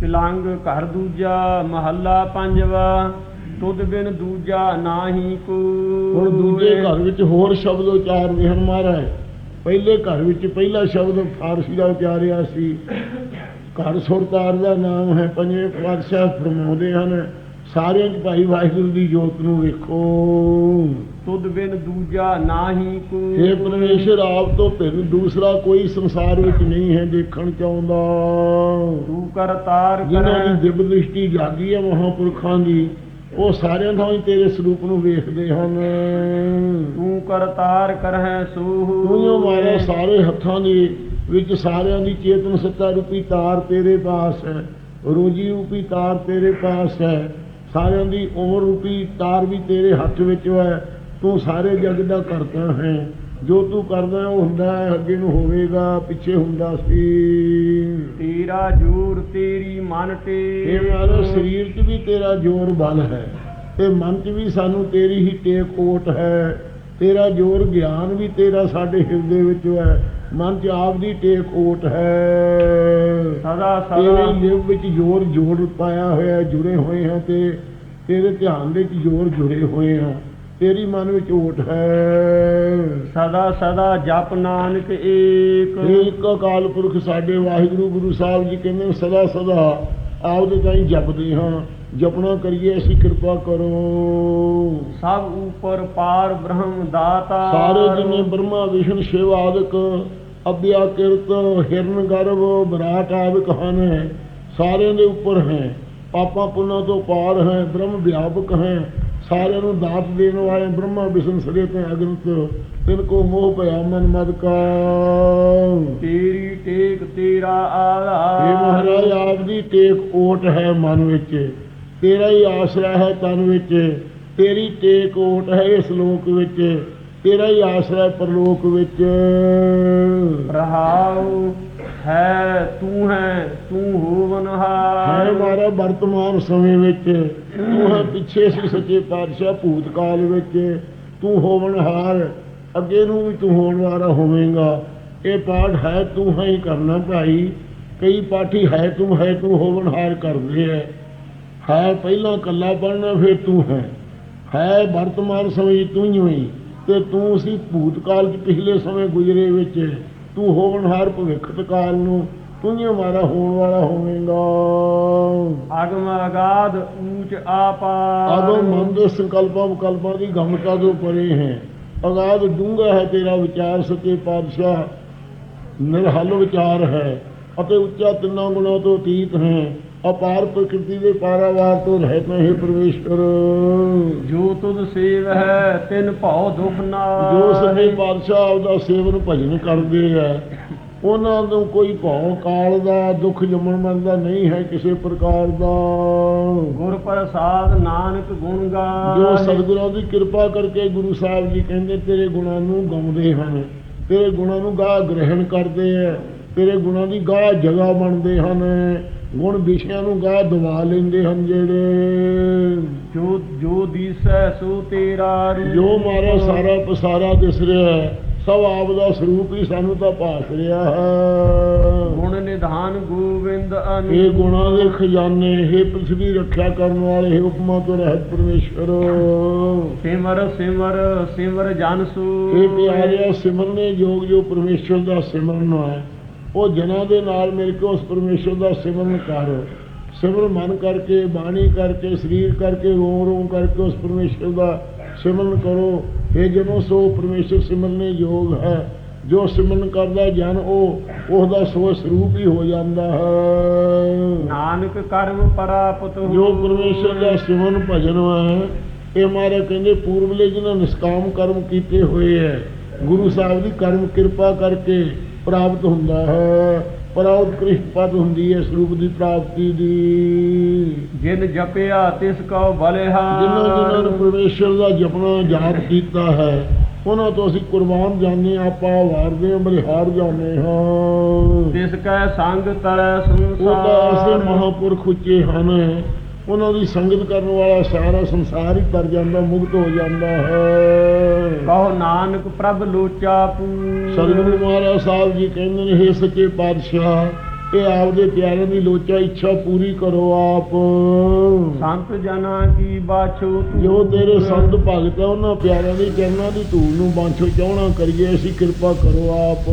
ਤਿਲੰਗ ਘਰ ਦੂਜਾ ਮਹੱਲਾ ਪੰਜਵਾ ਤੁਧ ਬਿਨ ਦੂਜਾ ਨਾਹੀ ਕੋ। ਹੁਣ ਦੂਜੇ ਘਰ ਵਿੱਚ ਹੋਰ ਸ਼ਬਦ ਉਚਾਰਦੇ ਹਨ ਮਹਾਰਾਜ। ਪਹਿਲੇ ਘਰ ਵਿੱਚ ਪਹਿਲਾ ਸ਼ਬਦ ਫਾਰਸੀ ਦਾ ਉਚਾਰਿਆ ਸੀ। ਘਰ ਸੁਰਤਾਰ ਦਾ ਨਾਮ ਹੈ ਪੰਜਵੇਂ ਪਾਤਸ਼ਾਹ ਫਰਮਾਉਂਦੇ ਹਨ ਸਾਰਿਆਂ 'ਚ ਭਾਈ ਵਾਹਿਗੁਰੂ ਦੀ ਜੋਤ ਨੂੰ ਵੇਖੋ। ਤੁਧ ਬਿਨ ਦੂਜਾ ਨਾਹੀ ਕੋ। ਇਹ ਪਰਮੇਸ਼ਰ ਆਪ ਤੋਂ ਭਿੰਨ ਦੂਸਰਾ ਕੋਈ ਸੰਸਾਰ ਵਿੱਚ ਨਹੀਂ ਹੈ ਦੇਖਣ ਚਾਹੁੰਦਾ। ਕਰ ਤਾਰ ਜਿਨ੍ਹਾਂ ਦੀ ਦਿਵ ਦ੍ਰਿਸ਼ਟੀ ਜਾਗੀ ਹੈ ਮਹਾਂਪੁਰਖਾਂ ਦੀ ਉਹ ਸਾਰਿਆਂ ਥਾਂ ਹੀ ਤੇਰੇ ਸਰੂਪ ਨੂੰ ਵੇਖਦੇ ਹਨ। ਤੂੰ ਕਰ ਤਾਰ ਕਰਹਿ ਸੂਹ। ਤੂੰ ਜੋ ਮਾਰੇ ਸਾਰੇ ਹੱਥਾਂ ਦੇ ਵਿੱਚ ਸਾਰਿਆਂ ਦੀ ਚੇਤਨ ਸੱਤਾ ਰੂਪੀ ਤਾਰ ਤੇਰੇ ਪਾਸ ਹੈ ਰੋਜੀ ਰੂਪੀ ਤਾਰ ਤੇਰੇ ਪਾਸ ਹੈ ਸਾਰਿਆਂ ਦੀ ਉਮਰ ਰੂਪੀ ਤਾਰ ਵੀ ਤੇਰੇ ਹੱਥ ਵਿੱਚ ਹੈ ਤੂੰ ਸਾਰੇ ਜਗ ਦਾ ਕਰਤਾ ਹੈ ਜੋ ਤੂੰ ਕਰਦਾ ਉਹ ਹੁੰਦਾ ਹੈ ਅੱਗੇ ਨੂੰ ਹੋਵੇਗਾ ਪਿੱਛੇ ਹੁੰਦਾ ਸੀ। ਤੇਰਾ ਜੂਰ ਤੇਰੀ ਮਨ ਤੇ। ਇਹ ਮਾਨੋ ਸਰੀਰ 'ਚ ਵੀ ਤੇਰਾ ਜ਼ੋਰ ਬਲ ਹੈ ਤੇ ਮਨ 'ਚ ਵੀ ਸਾਨੂੰ ਤੇਰੀ ਹੀ ਟੇਕ ਓਟ ਹੈ। ਤੇਰਾ ਜ਼ੋਰ ਗਿਆਨ ਵੀ ਤੇਰਾ ਸਾਡੇ ਹਿਰਦੇ ਵਿੱਚ ਹੈ। ਮਨ 'ਚ ਆਪ ਦੀ ਟੇਕ ਓਟ ਹੈ। ਸਦਾ ਤੇਰੇ ਸਦਾ ਲਿਵ ਵਿੱਚ ਜ਼ੋਰ ਜੋੜ ਪਾਇਆ ਹੋਇਆ ਜੁੜੇ ਹੋਏ ਹਾਂ ਤੇ ਤੇਰੇ ਧਿਆਨ ਵਿੱਚ ਜ਼ੋਰ ਜੁੜੇ ਹੋਏ ਹਾਂ। ਤੇਰੀ ਮਨ ਵਿੱਚ ਓਟ ਹੈ। ਸਦਾ ਸਦਾ ਜਪ ਨਾਨਕ ਏਕ। ਇੱਕ ਅਕਾਲ ਪੁਰਖ ਸਾਡੇ ਵਾਹਿਗੁਰੂ ਗੁਰੂ ਸਾਹਿਬ ਜੀ ਕਹਿੰਦੇ ਨੇ, ਸਦਾ ਸਦਾ ਆਪਦੇ ਤਾਈਂ ਜਪਦੇ ਹਾਂ। ਜਪਣਾ ਕਰੀਏ ਅਸੀਂ ਕਿਰਪਾ ਕਰੋ। ਸਭ ਉਪਰ ਪਾਰ ਬ੍ਰਹਮ ਦਾਤਾ। ਸਾਰੇ ਜਿਨੇ ਬ੍ਰਹਮਾ ਵਿਸ਼ਨ ਸ਼ਿਵ ਆਦਿਕ ਅਭਿਆ ਕਿਰਤ ਹਿਰਨ ਗਰਭ ਬਰਾਟ ਆਦਿਕ ਹਨ ਸਾਰਿਆਂ ਦੇ ਉੱਪਰ ਹੈ। ਪਾਪਾਂ ਪੁੰਨਾਂ ਤੋਂ ਪਾਰ ਹੈ ਬ੍ਰਹਮ ਵਿਆਪਕ ਹੈ। ਸਾਰਿਆਂ ਨੂੰ ਦਾਤ ਦੇਣ ਵਾਲੇ ਬ੍ਰਹਮਾ ਵਿਸ਼ਨ ਸਰੇ ਤੇ ਅਗਨਤ ਤਿਨ ਕੋ ਮੋਹ ਭਇਆ ਮਨ ਮਦ ਕਾ। ਤੇਰੀ ਟੇਕ ਤੇਰਾ ਇਹ ਆਧਾਰ ਮਹਾਰਾਜ ਆਪ ਦੀ ਟੇਕ ਓਟ ਹੈ ਮਨ ਵਿੱਚ। ਤੇਰਾ ਹੀ ਆਸਰਾ ਹੈ ਤਨ ਵਿੱਚ। ਤੇਰੀ ਟੇਕ ਓਟ ਹੈ ਇਸ ਲੋਕ ਵਿੱਚ। ਤੇਰਾ ਹੀ ਆਸਰਾ ਪਰਲੋਕ ਵਿੱਚ। ਰਹਾਉ ਹੈ, ਤੂੰ ਹੈ ਤੂੰ ਹੈ ਹੋਵਨਹਾਰ ਮਾਰਾ ਵਰਤਮਾਨ ਸਮੇਂ ਵਿੱਚ, ਤੂੰ ਹੈ ਪਿੱਛੇ ਸੀ ਸੱਚੇ ਪਾਤਸ਼ਾਹ ਭੂਤਕਾਲ ਵਿੱਚ। ਤੂੰ ਹੋਵਨਹਾਰ ਅੱਗੇ ਨੂੰ ਵੀ ਤੂੰ ਹੋਣ ਵਾਲਾ ਹੋਵੇਂਗਾ। ਇਹ ਪਾਠ ਹੈ, ਤੂੰ ਹੈ ਹੀ ਕਰਨਾ ਭਾਈ। ਕਈ ਪਾਠੀ ਹੈ, ਤੂੰ ਹੈ, ਤੂੰ ਹੋਵਨਹਾਰ ਕਰਦੇ ਹੈ ਹੈ ਪਹਿਲਾਂ ਕੱਲਾ ਪੜਨਾ ਫਿਰ ਤੂੰ ਹੈ। ਹੈ ਵਰਤਮਾਨ ਸਮੇਂ ਤੂੰ ਹੀ ਹੋਈ, ਤੇ ਤੂੰ ਸੀ ਭੂਤਕਾਲ 'ਚ ਪਿਛਲੇ ਸਮੇਂ ਗੁਜ਼ਰੇ ਵਿੱਚ। ਤੂੰ ਹੋਵਨਹਾਰ ਭਵਿੱਖਤ ਕਾਲ ਨੂੰ ਤੂੰ ਹੀ ਹਮਾਰਾ ਹੋਣ ਵਾਲਾ ਹੋਵੇਂਗਾ। ਅਗਮ ਅਗਾਧ ਊਚ ਆਪਾਰ। ਆਗੋ ਮਨ ਦੇ ਸੰਕਲਪਾਂ ਵਿਕਲਪਾਂ ਦੀ ਗਮਤਾ ਤੋਂ ਪਰੇ ਹੈ ਅਗਾਧ ਡੂੰਘਾ ਹੈ ਤੇਰਾ ਵਿਚਾਰ ਸੱਚੇ ਪਾਤਸ਼ਾਹ। ਨਿਰਹਲ ਵਿਚਾਰ ਹੈ ਅਤੇ ਉੱਚਾ ਤਿੰਨਾਂ ਗੁਣਾਂ ਤੋਂ ਅਤੀਤ ਹੈ। ਅਪਾਰ ਪ੍ਰਕਿਰਤੀ ਦੇ ਪਾਰਾਵਾਰ ਤੋਂ ਰਹਿਤ ਹੈ ਪਰਮੇਸ਼ਵਰ ਜੋ ਤੁਧ ਸੇਵ ਹੈ ਤਿਨ ਭਉ ਦੁਖ ਨਾ ਜੋ ਸੱਚੇ ਪਾਤਸ਼ਾਹ ਆਪਦਾ ਸੇਵਨ ਭਜਨ ਕਰਦੇ ਆ ਉਹਨਾਂ ਨੂੰ ਕੋਈ ਭੌ ਕਾਲ ਦਾ ਦੁੱਖ ਜੰਮਣ ਮਰਨ ਦਾ ਨਹੀਂ ਹੈ ਕਿਸੇ ਪ੍ਰਕਾਰ ਦਾ। ਗੁਰ ਪ੍ਰਸਾਦ ਨਾਨਕ ਗੁਣ ਜੋ ਗਾਏ ਸਤਿਗੁਰਾਂ ਦੀ ਕਿਰਪਾ ਕਰਕੇ ਗੁਰੂ ਸਾਹਿਬ ਜੀ ਕਹਿੰਦੇ ਤੇਰੇ ਗੁਣਾਂ ਨੂੰ ਗਾਉਂਦੇ ਹਨ ਤੇਰੇ ਗੁਣਾਂ ਨੂੰ ਗਾਹ ਗ੍ਰਹਿਣ ਕਰਦੇ ਆ ਤੇਰੇ ਗੁਣਾਂ ਦੀ ਗਾਹ ਜਗ੍ਹਾ ਬਣਦੇ ਹਨ। ਗੁਣ ਵਿਸ਼ਿਆਂ ਨੂੰ ਗਾਹ ਦਵਾ ਲੈਂਦੇ ਹਨ ਜਿਹੜੇ। ਜੋ ਜੋ ਦੀਸੈ ਸੋ ਤੇਰਾ ਰੂਪ ਜੋ ਮਾਰਾ ਸਾਰਾ ਪਸਾਰਾ ਦਿਸ ਰਿਹਾ ਹੈ ਸਭ ਆਪ ਦਾ ਸਰੂਪ ਹੀ ਸਾਨੂੰ ਤਾਂ ਭਾਸ ਰਿਹਾ ਹੈ। ਗੁਣ ਨਿਧਾਨ ਗੋਬਿੰਦ ਅਨੂ। ਇਹ ਗੁਣਾਂ ਦੇ ਖਜ਼ਾਨੇ ਇਹ ਪ੍ਰithvi ਰੱਖਿਆ ਕਰਨ ਵਾਲੇ ਇਹ ਉਪਮਾ ਤੋਂ ਰਹਿਤ ਪਰਮੇਸ਼ਵਰ ਸਿਮਰ ਸਿਮਰ ਸਿਮਰ ਜਨ ਸੂ। ਇਹ ਪਿਆਰਿਆ ਸਿਮਰਨੇ ਯੋਗ ਜੋ ਪਰਮੇਸ਼ਵਰ ਦਾ ਸਿਮਰਨ ਹੈ ਉਹ ਜਨਾਂ ਦੇ ਨਾਲ ਮਿਲ ਕੇ ਉਸ ਪਰਮੇਸ਼ਵਰ ਦਾ ਸਿਮਰਨ ਕਰ ਸਿਮਰ ਮਨ ਕਰਕੇ ਬਾਣੀ ਕਰਕੇ ਸਰੀਰ ਕਰਕੇ ਰੋਮ ਰੋਮ ਕਰਕੇ ਉਸ ਪਰਮੇਸ਼ਵਰ ਦਾ ਸਿਮਰਨ ਕਰੋ। ਇਹ ਜਨੋ ਸੋ ਪਰਮੇਸ਼ਵਰ ਸਿਮਰਨੇ ਯੋਗ ਹੈ। ਜੋ ਸਿਮਰਨ ਕਰਦਾ ਜਨ ਉਹ ਉਹਦਾ ਸੋ ਸਰੂਪ ਹੀ ਹੋ ਜਾਂਦਾ ਹੈ। ਨਾਨਕ ਕਰਮ ਪਰਾਪਤ ਹੋ ਜੋ ਪਰਮੇਸ਼ਰ ਦਾ ਸਿਮਰਨ ਭਜਨ ਹੈ ਇਹ ਮਾਰੇ ਕਹਿੰਦੇ ਪੂਰਬਲੇ ਜਿਹਨਾਂ ਨਿਸ਼ਕਾਮ ਕਰਮ ਕੀਤੇ ਹੋਏ ਹੈ ਗੁਰੂ ਸਾਹਿਬ ਦੀ ਕਰਮ ਕਿਰਪਾ ਕਰਕੇ ਪ੍ਰਾਪਤ ਹੁੰਦਾ ਹੈ। ਪ੍ਰਾਪਤ ਕ੍ਰਿਸ਼ਟ ਪਦ ਹੁੰਦੀ ਹੈ ਸਰੂਪ ਦੀ ਪ੍ਰਾਪਤੀ ਦੀ। ਜਿਨ ਜਪਿਆ ਤਿਸ ਕਉ ਬਲਿਹਾ। ਜਿਨ੍ਹਾਂ ਜਿਨ੍ਹਾਂ ਨੇ ਪਰਮੇਸ਼ਰ ਦਾ ਜਪਣਾ ਜਾਪ ਕੀਤਾ ਹੈ ਉਹਨਾਂ ਤੋਂ ਅਸੀਂ ਕੁਰਬਾਨ ਜਾਂਦੇ ਹਾਂ ਆਪਾਂ ਵਾਰਦੇ ਬਲਿਹਾਰ ਜਾਂਦੇ ਹਾਂ। ਤਿਸ ਕੈ ਸੰਗ ਤੜੈ ਉਹ ਤਾਂ ਐਸੇ ਸੰਸਾਰ ਮਹਾਪੁਰਖ ਉੱਚੇ ਹਨ। ਉਹਨਾਂ ਦੀ ਸੰਗਤ ਕਰਨ ਵਾਲਾ ਸਾਰਾ ਸੰਸਾਰ ਹੀ ਤਰ ਜਾਂਦਾ ਮੁਕਤ ਹੋ ਜਾਂਦਾ ਹੈ। ਕਹੋ ਨਾਨਕ ਪ੍ਰਭ ਲੋਚਾ ਪੂ। ਸਤਿਗੁਰੂ ਮਹਾਰਾਜ ਸਾਹਿਬ ਜੀ ਕਹਿੰਦੇ ਨੇ हे ਸੱਚੇ ਪਾਤਸ਼ਾਹ ਇਹ ਆਪਦੇ ਪਿਆਰਿਆਂ ਦੀ ਲੋਚਾ ਇੱਛਾ ਪੂਰੀ ਕਰੋ ਆਪ। ਸੰਤ ਜਨਾਂ ਕੀ ਬਾਛੋ ਜੋ ਤੇਰੇ ਸੰਤ ਭਗਤ ਹੈ ਉਹਨਾਂ ਪਿਆਰਿਆਂ ਦੀ ਚਰਨਾਂ ਦੀ ਧੂੜ ਨੂੰ ਬਾਂਛੋ ਚਾਹਣਾ ਕਰੀਏ ਅਸੀਂ ਕਿਰਪਾ ਕਰੋ ਆਪ।